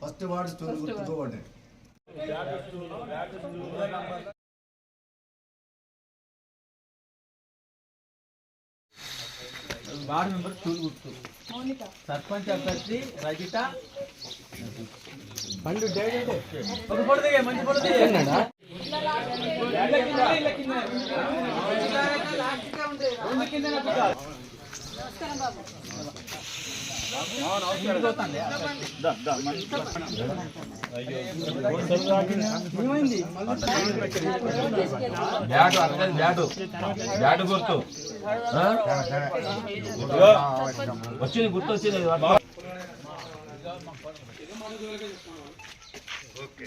First వాడు store గుర్తుతో ward member school గుర్తు. సర్పంచ్ అభ్యర్థి రజిత. పండు మంచి దిగే. బ్యాటు అర్థం బ్యాటు బ్యాటు గుర్తు వచ్చింది గుర్తు వచ్చింది ఓకే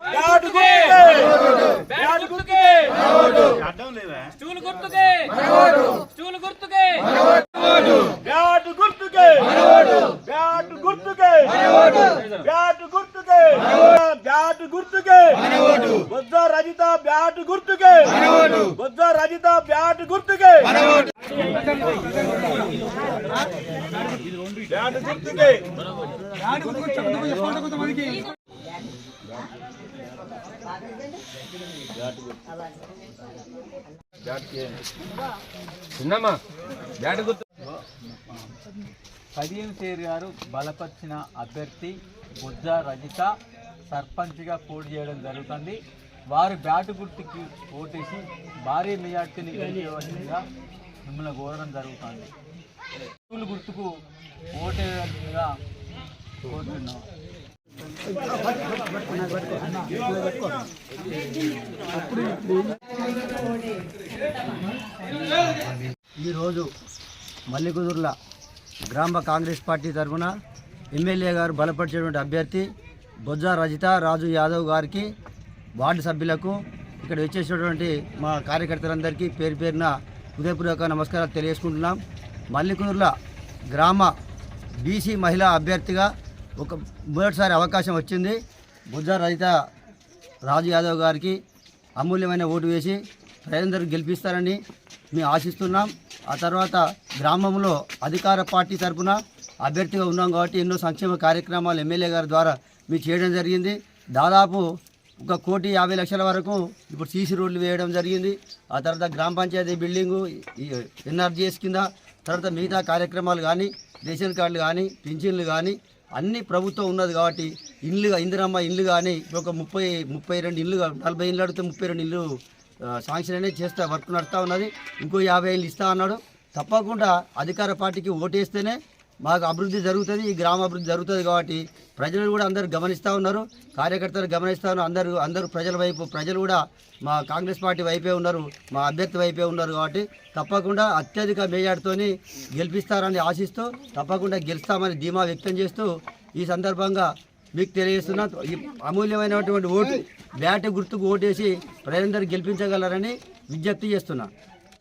బ్యాట్ గుర్తుకే బ్యాట్ గుర్తుకే బ్యాట్ గుర్తుకే బ్యాట్ గుర్తుకే బొజ్జ రజిత బ్యాట్ గుర్తుకే బొజ్జ రజిత బ్యాట్ గుర్తుకే బ్యాట్ గుర్తుకే చిన్నమ్మా బ్యాటు గుర్తు. పదిహేను తేరు గారు బలపరిచిన అభ్యర్థి బుజ్జ రజిత సర్పంచ్గా పోటీ చేయడం జరుగుతుంది. వారు బ్యాటు గుర్తుకి ఓటేసి భారీ మెజార్టీని గెలిచేవలసిందిగా మిమ్మల్ని కోరడం జరుగుతుంది. స్కూల్ గుర్తుకు ఓటేయవలసిందిగా కోరుతున్నాం. ఈరోజు మల్లికుదుర్ల గ్రామ కాంగ్రెస్ పార్టీ తరఫున ఎమ్మెల్యే గారు బలపరిచేటువంటి అభ్యర్థి బొజ్జా రజిత రాజు యాదవ్ గారికి వార్డు సభ్యులకు ఇక్కడ వచ్చేసినటువంటి మా కార్యకర్తలందరికీ పేరు పేరున హృదయపూర్వక నమస్కారాలు తెలియజేసుకుంటున్నాం. మల్లికుదుర్ల గ్రామ బీసీ మహిళా అభ్యర్థిగా ఒక మొదటిసారి అవకాశం వచ్చింది. బుద్ధ రహిత రాజు యాదవ్ గారికి అమూల్యమైన ఓటు వేసి ప్రజలందరూ గెలిపిస్తారని మేము ఆశిస్తున్నాం. ఆ తర్వాత గ్రామంలో అధికార పార్టీ తరఫున అభ్యర్థిగా ఉన్నాం కాబట్టి ఎన్నో సంక్షేమ కార్యక్రమాలు ఎమ్మెల్యే గారి ద్వారా మీరు చేయడం జరిగింది. దాదాపు ఒక కోటి యాభై లక్షల వరకు ఇప్పుడు సీసీ రోడ్లు వేయడం జరిగింది. ఆ తర్వాత గ్రామ పంచాయతీ బిల్డింగు ఎన్ఆర్జీఎస్ కింద తర్వాత మిగతా కార్యక్రమాలు కానీ రేషన్ కార్డులు కానీ పింఛన్లు కానీ అన్ని ప్రభుత్వం ఉన్నది కాబట్టి ఇల్లు ఇందిరమ్మ ఇల్లు కానీ ఒక ముప్పై ముప్పై రెండు ఇల్లు నలభై ఇల్లు అడిగితే ముప్పై రెండు ఇల్లు శాంక్షన్ అనేది చేస్తా వర్క్ నడుస్తూ ఉన్నది. ఇంకో యాభై ఇల్లు ఇస్తా అన్నాడు. తప్పకుండా అధికార పార్టీకి ఓటేస్తేనే మాకు అభివృద్ధి జరుగుతుంది ఈ గ్రామ అభివృద్ధి జరుగుతుంది కాబట్టి ప్రజలు కూడా అందరూ గమనిస్తూ ఉన్నారు. కార్యకర్తలు గమనిస్తూ ఉన్నారు. అందరూ అందరూ ప్రజల వైపు ప్రజలు కూడా మా కాంగ్రెస్ పార్టీ వైపే ఉన్నారు. మా అభ్యర్థి వైపే ఉన్నారు కాబట్టి తప్పకుండా అత్యధిక మేజార్తోని గెలిపిస్తారని ఆశిస్తూ తప్పకుండా గెలుస్తామని ధీమా వ్యక్తం చేస్తూ ఈ సందర్భంగా మీకు తెలియజేస్తున్న. ఈ అమూల్యమైనటువంటి ఓటు బ్యాట్ గుర్తుకు ఓటేసి ప్రజలందరూ గెలిపించగలరని విజ్ఞప్తి చేస్తున్నా.